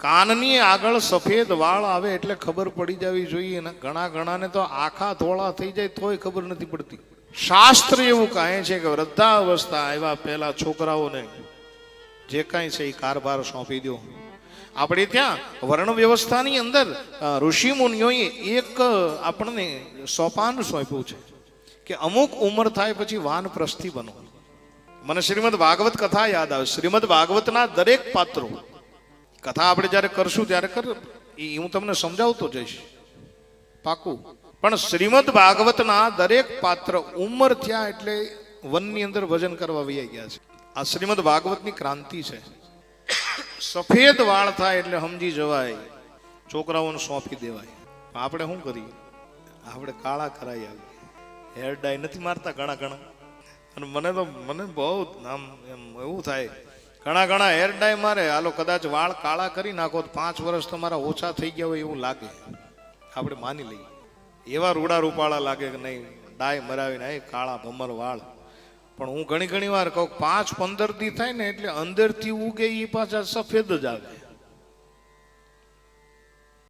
કાનની આગળ સફેદ વાળ આવે એટલે ખબર પડી જવી જોઈએ ને ઘણા ઘણાને તો આખા ધોળા થઈ જાય તોય ખબર નથી પડતી. શાસ્ત્ર એવું કહે છે કે વૃદ્ધાવસ્થા આવ્યા પહેલા છોકરાઓને જે કાંઈ છે એ કારભાર સોંપી દો. આપણે ત્યાં વર્ણ વ્યવસ્થાની અંદર ઋષિ મુનિઓએ એક આપણને સોપાન સોંપ્યું છે કે અમુક ઉંમર થાય પછી વાનપ્રસ્થી બનો. મને શ્રીમદ ભાગવત કથા યાદ આવે. શ્રીમદ ભાગવતના દરેક પાત્રો કથા આપણે જ્યારે કરશું ત્યારે કર. એ હું તમને સમજાવતો જઈશ. પાકું. પણ શ્રીમદ ભાગવતના દરેક પાત્ર ઉંમર થયા એટલે વનની અંદર ભજન કરવા વૈયા ગયા છે. આ શ્રીમદ ભાગવતની ક્રાંતિ છે. સફેદ વાળ થાય એટલે સમજી જવાય. છોકરાઓને સોંપી દેવાય. આપણે શું કરીએ? આપણે કાળા કરાઈ આવી હેર ડાય નથી મારતા ઘણા ઘણા. અને મને તો મને બહુ આમ એમ એવું થાય ઘણા ઘણા હેર ડાય મારે. હાલો, કદાચ વાળ કાળા કરી નાખો તો પાંચ વર્ષ તમારા ઓછા થઈ ગયા હોય એવું લાગે. આપણે માની લઈએ. એવા રૂડા રૂપાળા લાગે કે નહીં ડાય મરાવીને એ કાળા ભમર વાળ. પણ હું ઘણી ઘણી વાર કહું, પાંચ પંદર દી થાય ને એટલે અંદરથી ઉગે એ પાછા સફેદ જ આવે.